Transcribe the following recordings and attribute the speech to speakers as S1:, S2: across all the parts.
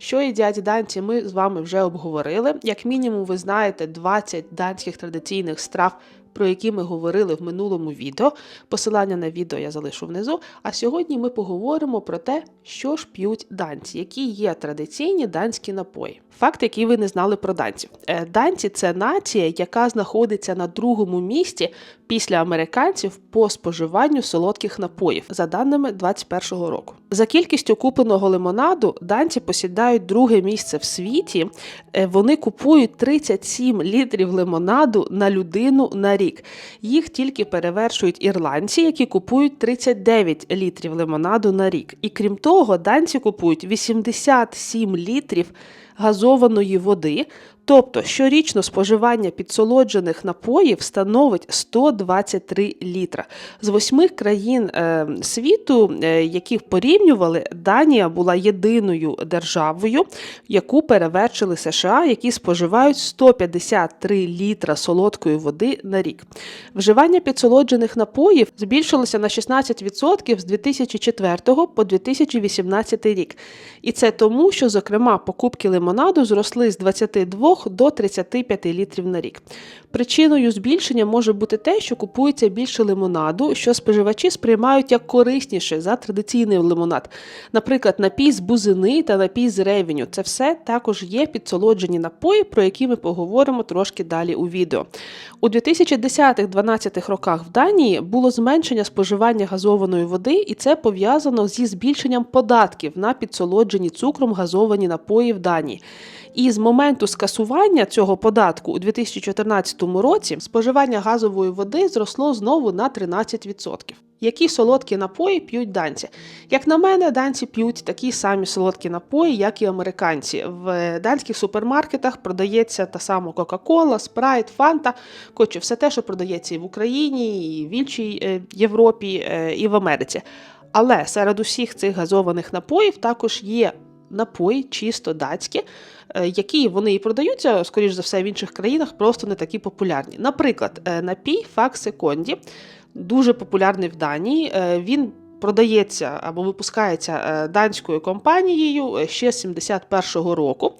S1: Що їдять данці, ми з вами вже обговорили. Як мінімум, ви знаєте 20 данських традиційних страв, про які ми говорили в минулому відео. Посилання на відео я залишу внизу. А сьогодні ми поговоримо про те, що ж п'ють данці, які є традиційні данські напої. Факт, який ви не знали про данців. Е, Данці це нація, яка знаходиться на другому місці після американців по споживанню солодких напоїв, за даними 2021 року. За кількістю купленого лимонаду данці посідають друге місце в світі. Е, Вони купують 37 літрів лимонаду на людину на рік. Їх тільки перевершують ірландці, які купують 39 літрів лимонаду на рік. І крім того, данці купують 87 літрів газованої води. Тобто щорічно споживання підсолоджених напоїв становить 123 літра. З восьми країн е, світу, е, яких порівнювали, Данія була єдиною державою, яку перевершили США, які споживають 153 літра солодкої води на рік. Вживання підсолоджених напоїв збільшилося на 16% з 2004 по 2018 рік. І це тому, що, зокрема, покупки лимонаду зросли з 22 до 35 літрів на рік. Причиною збільшення може бути те, що купується більше лимонаду, що споживачі сприймають як корисніше за традиційний лимонад. Наприклад, напій з бузини та напій з ревеню. Це все також є підсолоджені напої, про які ми поговоримо трошки далі у відео. У 2010-12 роках в Данії було зменшення споживання газованої води, і це пов'язано зі збільшенням податків на підсолоджені цукром газовані напої в Данії. І з моменту скасування цього податку у 2014 році споживання газової води зросло знову на 13%. Які солодкі напої п'ють данці? Як на мене, данці п'ють такі самі солодкі напої, як і американці. В данських супермаркетах продається та сама Кока-Кола, Спрайт, Фанта, коротше, все те, що продається і в Україні, і в іншій е, Європі, е, і в Америці. Але серед усіх цих газованих напоїв також є напої чисто датські, е, які вони і продаються, скоріш за все, в інших країнах просто не такі популярні. Наприклад, е, напій Факсе Конді дуже популярний в Данії. Е, Він продається або випускається данською компанією ще з 71-го року.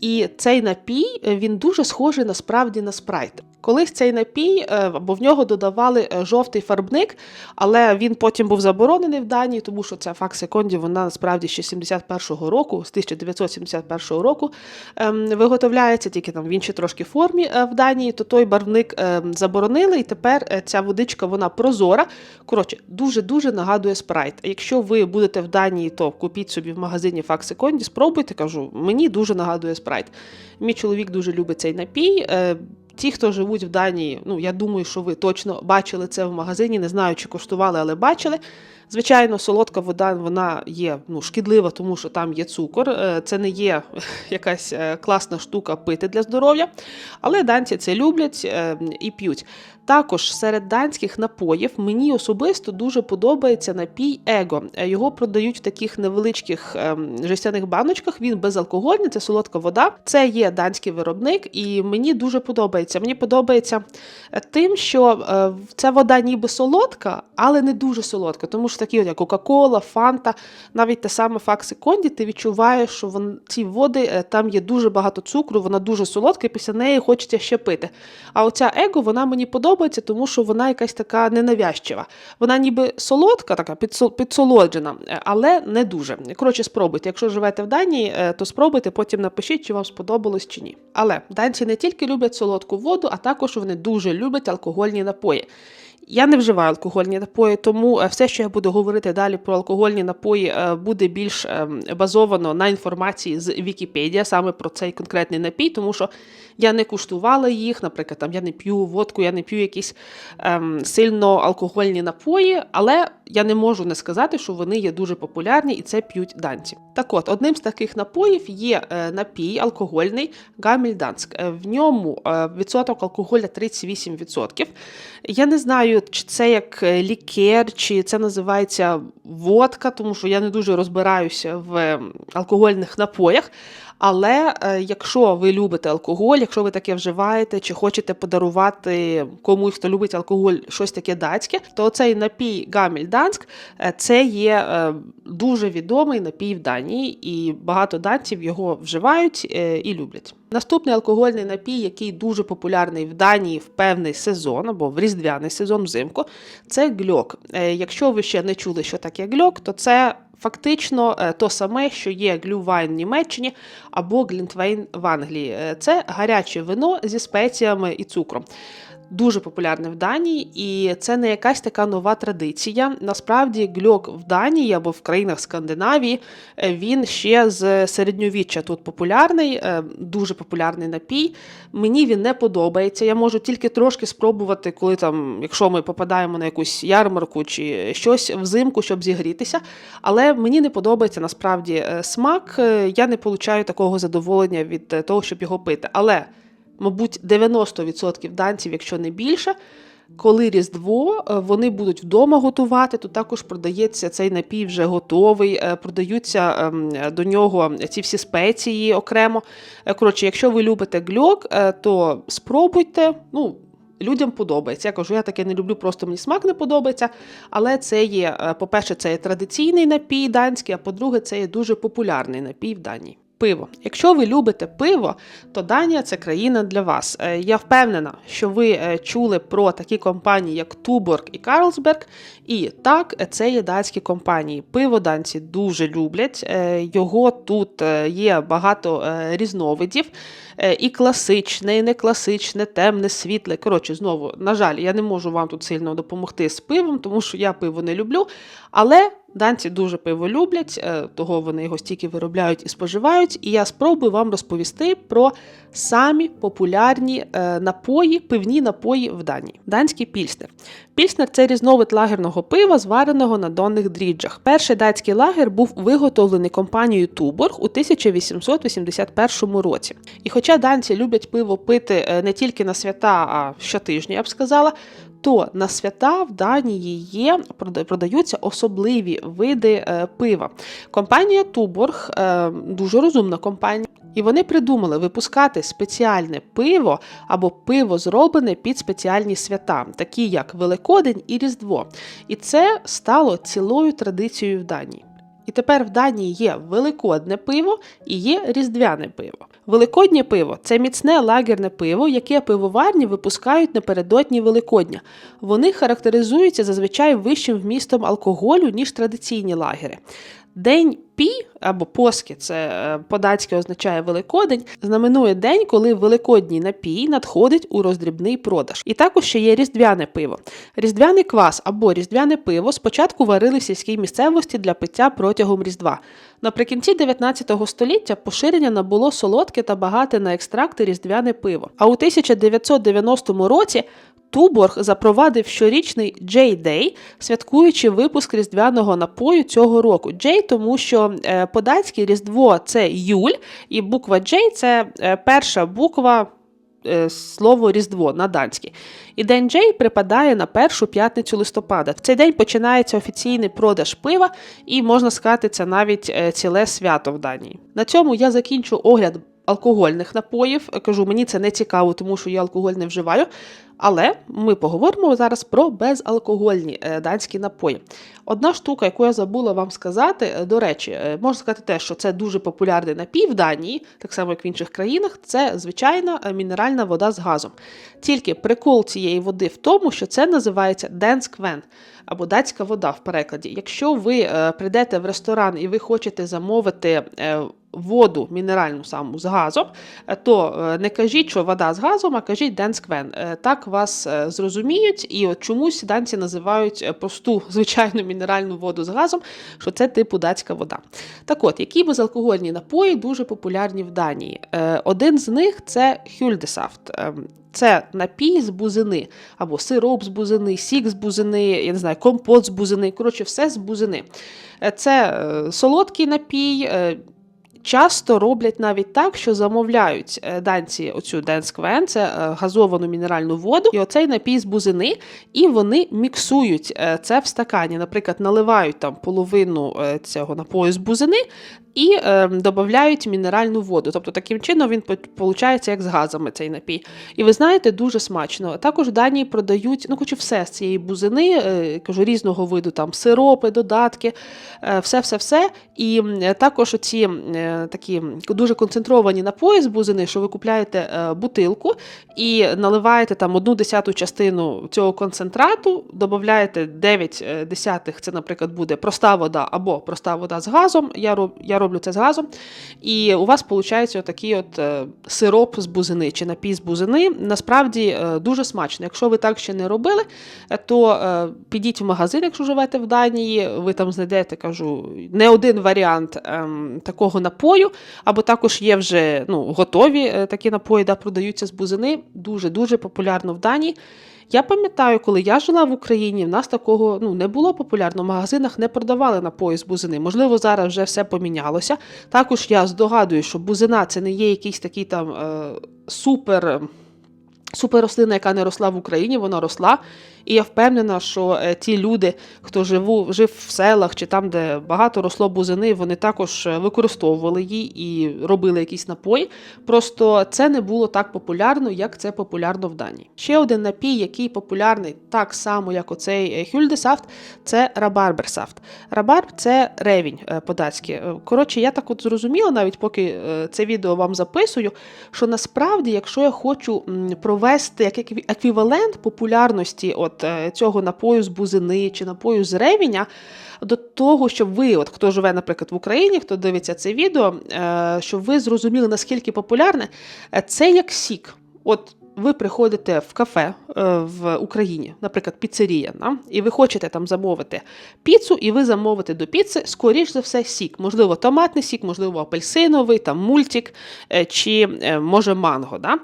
S1: І цей напій е, він дуже схожий насправді на спрайт. Колись цей напій, е, або в нього додавали е, жовтий фарбник, але він потім був заборонений в Данії, тому що ця Факсе Конді, вона насправді ще з 71-го року, з 1971 року ем, виготовляється тільки там в іншій трошки формі е, в Данії, то той барвник заборонили, і тепер е, ця водичка вона прозора. Коротше, дуже-дуже нагадує спрайт. Якщо ви будете в Данії, то купіть собі в магазині Факсе Конді, спробуйте, кажу, мені дуже нагадує спрайт. Мій чоловік дуже любить цей напій. Е, Ті, хто живуть в Данії, ну я думаю, що ви точно бачили це в магазині, не знаю, чи коштували, але бачили. Звичайно, солодка вода вона є ну, шкідлива, тому що там є цукор. Е, Це не є якась е, класна штука пити для здоров'я, але данці це люблять і п'ють. Також серед данських напоїв мені особисто дуже подобається напій Его. Е, Його продають в таких невеличких ем, жестяних баночках. Він безалкогольний, це солодка вода. Це є данський виробник, і мені дуже подобається. Мені подобається е, тим, що е, ця вода ніби солодка, але не дуже солодка. Тому що такі, як Кока-Кола, Фанта, навіть те саме Факси Конді, ти відчуваєш, що вон, ці води там є дуже багато цукру, вона дуже солодка, і після неї хочеться ще пити. А оця его, вона мені подобається, тому що вона якась така ненавязчива. Вона ніби солодка, така підсолоджена, е, але не дуже. Коротше, спробуйте. Якщо живете в Данії, е, то спробуйте, потім напишіть, чи вам сподобалось чи ні. Але данці не тільки люблять солодку воду, а також вони дуже люблять алкогольні напої. Я не вживаю алкогольні напої, тому е, все, що я буду говорити далі про алкогольні напої, е, буде більш ем, базовано на інформації з Вікіпедія, саме про цей конкретний напій, тому що я не куштувала їх, наприклад, там я не п'ю водку, я не п'ю якісь ем, сильно алкогольні напої, але я не можу не сказати, що вони є дуже популярні і це п'ють данці. Так от, одним з таких напоїв є е, напій алкогольний Гамільданск. Е, В ньому е, відсоток алкоголя 38%. Я не знаю, чи це як лікер, чи це називається водка, тому що я не дуже розбираюся в алкогольних напоях. Але е, якщо ви любите алкоголь, якщо ви таке вживаєте, чи хочете подарувати комусь, хто любить алкоголь, щось таке датське, то цей напій Гаміль Данськ. Е, Це є е, дуже відомий напій в Данії, і багато данців його вживають і люблять. Наступний алкогольний напій, який дуже популярний в Данії в певний сезон або в різдвяний сезон взимку, це гльок. Якщо ви ще не чули, що таке гльок, то це фактично е, то саме, що є глювайн в Німеччині або глінтвейн в Англії. Е, Це гаряче вино зі спеціями і цукром. Дуже популярне в Данії, і це не якась така нова традиція. Насправді, гльок в Данії або в країнах Скандинавії е, він ще з середньовіччя тут популярний, е, дуже популярний напій. Мені він не подобається. Я можу тільки трошки спробувати, коли там, якщо ми попадаємо на якусь ярмарку чи щось взимку, щоб зігрітися. Але мені не подобається насправді е, смак. Я не получаю такого задоволення від того, щоб його пити. Але мабуть, 90% данців, якщо не більше. Коли Різдво, е, вони будуть вдома готувати, то також продається цей напій вже готовий, е, продаються ем, до нього ці всі спеції окремо. Е, Коротше, якщо ви любите гльок, то спробуйте. Ну, людям подобається. Я кажу, я таке не люблю, просто мені смак не подобається. Але це є, по-перше, це є традиційний напій данський, а по-друге, це є дуже популярний напій в Данії. Пиво. Якщо ви любите пиво, то Данія це країна для вас. Е, Я впевнена, що ви е, чули про такі компанії, як Туборг і Карлсберг. І так, е, це є датські компанії. Пиво данці дуже люблять. Його тут є багато різновидів. І класичне, і не класичне, темне, світле. Коротше, знову, на жаль, я не можу вам тут сильно допомогти з пивом, тому що я пиво не люблю. Але данці дуже пиво люблять, е, того вони його стільки виробляють і споживають. І я спробую вам розповісти про самі популярні е, напої, пивні напої в Данії. Данський пільснер. Пільснер це різновид лагерного пива, звареного на донних дріджах. Перший датський лагер був виготовлений компанією Туборг у 1881 році. І хоча данці люблять пиво пити е, не тільки на свята, а щотижня, я б сказала, то на свята в Данії є прода- продаються особливі види е, пива. Компанія Туборг е, дуже розумна компанія. І вони придумали випускати спеціальне пиво або пиво зроблене під спеціальні свята, такі як Великодень і Різдво. І це стало цілою традицією в Данії. І тепер в Данії є великодне пиво і є різдвяне пиво. Великоднє пиво це міцне лагерне пиво, яке пивоварні випускають напередодні Великодня. Вони характеризуються зазвичай вищим вмістом алкоголю, ніж традиційні лагери. День Пі або Поски, це е, по-датськи означає Великодень, знаменує день, коли великодній напій надходить у роздрібний продаж. І також ще є різдвяне пиво. Різдвяний квас або різдвяне пиво спочатку варили в сільській місцевості для пиття протягом Різдва. Наприкінці 19 століття поширення набуло солодке та багате на екстракти різдвяне пиво. А у 1990 році Туборг запровадив щорічний Джей Дей, святкуючи випуск різдвяного напою цього року. Джей, тому що е, по-датськи Різдво це Юль, і буква Джей це е, перша буква е, слово Різдво на данській. І день Джей припадає на першу п'ятницю листопада. В цей день починається офіційний продаж пива, і можна сказати, це навіть ціле свято в Данії. На цьому я закінчу огляд алкогольних напоїв. Кажу, мені це не цікаво, тому що я алкоголь не вживаю. Але ми поговоримо зараз про безалкогольні е, данські напої. Одна штука, яку я забула вам сказати, е, до речі, е, можна сказати те, що це дуже популярний напій в Данії, так само як в інших країнах, це звичайна мінеральна вода з газом. Тільки прикол цієї води в тому, що це називається денсквен або датська вода в перекладі. Якщо ви прийдете в ресторан і ви хочете замовити. Воду мінеральну саму з газом, е, то е, не кажіть, що вода з газом, а кажіть денсквен. Е, Так вас зрозуміють, і от чомусь данці називають просту звичайну мінеральну воду з газом, що це типу датська вода. Так от, які безалкогольні напої дуже популярні в Данії. Один з них це хюльдесафт. Це напій з бузини, або сироп з бузини, сік з бузини, я не знаю, компот з бузини. Коротше, все з бузини. Це солодкий напій. Часто роблять навіть так, що замовляють е, данці оцю денсквен, це е, газовану мінеральну воду, і оцей напій з бузини, і вони міксують е, це в стакані. Наприклад, наливають там половину цього напою з бузини і е, додають мінеральну воду. Тобто таким чином він виходить як з газами цей напій. І ви знаєте, дуже смачно. Також в Данії продають, ну хочу все з цієї бузини, е, кажу, різного виду там сиропи, додатки, все-все-все. І е, також оці е, такі дуже концентровані напої з бузини, що ви купляєте е, бутилку і наливаєте там одну десяту частину цього концентрату, додаєте 9 е, десятих, це, наприклад, буде проста вода або проста вода з газом. Я роб, я роблю це з газом. І у вас виходить отакий от е, сироп з бузини чи напій з бузини. Насправді е, дуже смачно. Якщо ви так ще не робили, е, то підіть в магазин, якщо живете в Данії, ви там знайдете, кажу, не один варіант ем, такого напою, або також є вже ну, готові такі напої, де продаються з бузини. Дуже-дуже популярно в Данії. Я пам'ятаю, коли я жила в Україні, в нас такого ну, не було популярно. В магазинах не продавали напої з бузини. Можливо, зараз вже все помінялося. Також я здогадую, що бузина це не є якийсь такий там е, супер. Супер рослина, яка не росла в Україні, вона росла. І я впевнена, що е, ті люди, хто живу, жив в селах чи там, де багато росло бузини, вони також е, використовували її і робили якісь напої. Просто це не було так популярно, як це популярно в Данії. Ще один напій, який популярний так само, як оцей Хюльдесафт, це рабарберсафт. Рабарб це ревінь е, по-датськи. Коротше, я так от зрозуміла, навіть поки це відео вам записую, що насправді, якщо я хочу провести як еквівалент популярності от цього напою з бузини чи напою з ревіня, до того, щоб ви, от хто живе, наприклад, в Україні, хто дивиться це відео, щоб ви зрозуміли, наскільки популярне, це як сік. От ви приходите в кафе в Україні, наприклад, піцерія, да? і ви хочете там замовити піцу, і ви замовите до піци, скоріш за все, сік. Можливо, томатний сік, можливо, апельсиновий, там мультик чи може манго. Да?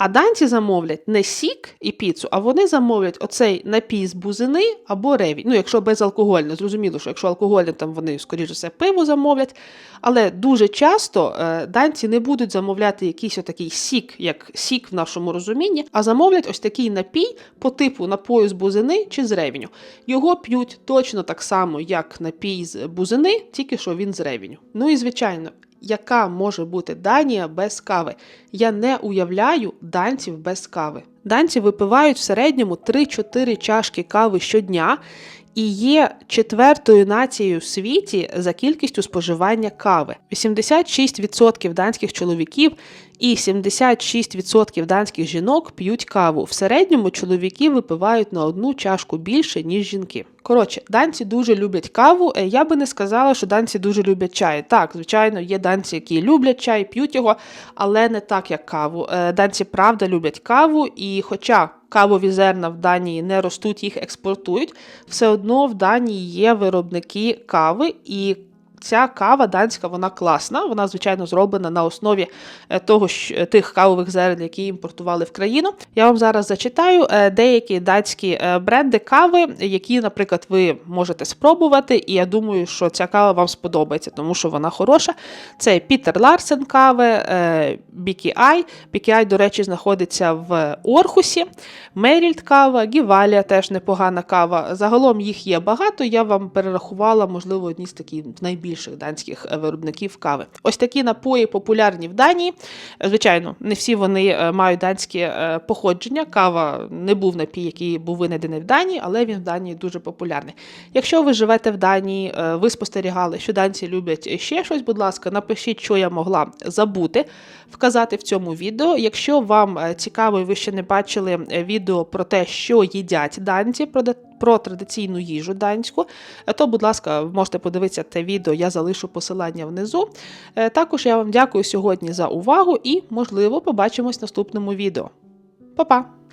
S1: А данці замовлять не сік і піцу, а вони замовлять оцей напій з бузини або ревінь. Ну, якщо безалкогольне, зрозуміло, що якщо алкогольне, там вони, скоріше все, пиво замовлять. Але дуже часто е, данці не будуть замовляти якийсь отакий сік, як сік в нашому розумінні, а замовлять ось такий напій по типу напою з бузини чи з ревіню. Його п'ють точно так само, як напій з бузини, тільки що він з ревіню. Ну і звичайно яка може бути Данія без кави. Я не уявляю данців без кави. Данці випивають в середньому 3-4 чашки кави щодня. І є четвертою нацією в світі за кількістю споживання кави. 86% данських чоловіків і 76% данських жінок п'ють каву. В середньому чоловіки випивають на одну чашку більше, ніж жінки. Коротше, данці дуже люблять каву. Е, я би не сказала, що данці дуже люблять чай. Так, звичайно, є данці, які люблять чай, п'ють його, але не так, як каву. Е, данці правда люблять каву, і хоча кавові зерна в Данії не ростуть, їх експортують, все одно в Данії є виробники кави і Ця кава данська, вона класна. Вона, звичайно, зроблена на основі е, того е, тих кавових зерен, які імпортували в країну. Я вам зараз зачитаю е, деякі датські бренди кави, які, наприклад, ви можете спробувати. І я думаю, що ця кава вам сподобається, тому що вона хороша. Це Пітер Ларсен кави, BKI. BKI, до речі, знаходиться в Орхусі, Мерільд кава, Гівалія теж непогана кава. Загалом їх є багато. Я вам перерахувала, можливо, одні з таких найбільш найбільших данських е, виробників кави. Ось такі напої популярні в Данії. Звичайно, не всі вони е, мають данське е, походження. Кава не був напій, який був винайдений в Данії, але він в Данії дуже популярний. Якщо ви живете в Данії, ви спостерігали, що данці люблять ще щось, будь ласка, напишіть, що я могла забути вказати в цьому відео. Якщо вам цікаво, і ви ще не бачили відео про те, що їдять данці, про традиційну їжу данську, то, будь ласка, можете подивитися те відео, я залишу посилання внизу. Е, також я вам дякую сьогодні за увагу і, можливо, побачимось в наступному відео. Па-па!